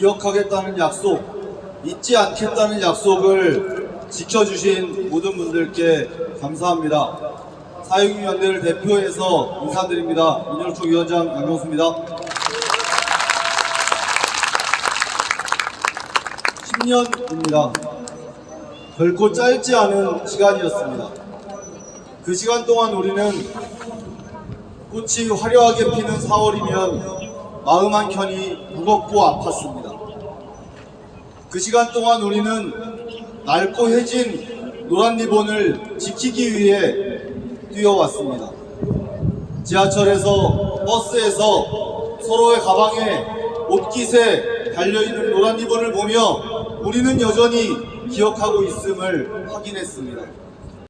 기억하겠다는 약속, 잊지 않겠다는 약속을 지켜주신 모든 분들께 감사합니다. 사회국연대를 대표해서 인사드립니다. 민정총 위원장 양경수입니다. 10년입니다. 결코 짧지 않은 시간이었습니다. 그 시간 동안 우리는 꽃이 화려하게 피는 4월이면 마음 한켠이 무겁고 아팠습니다. 그 시간 동안 우리는 낡고 해진 노란 리본을 지키기 위해 뛰어왔습니다. 지하철에서 버스에서 서로의 가방에 옷깃에 달려있는 노란 리본을 보며 우리는 여전히 기억하고 있음을 확인했습니다.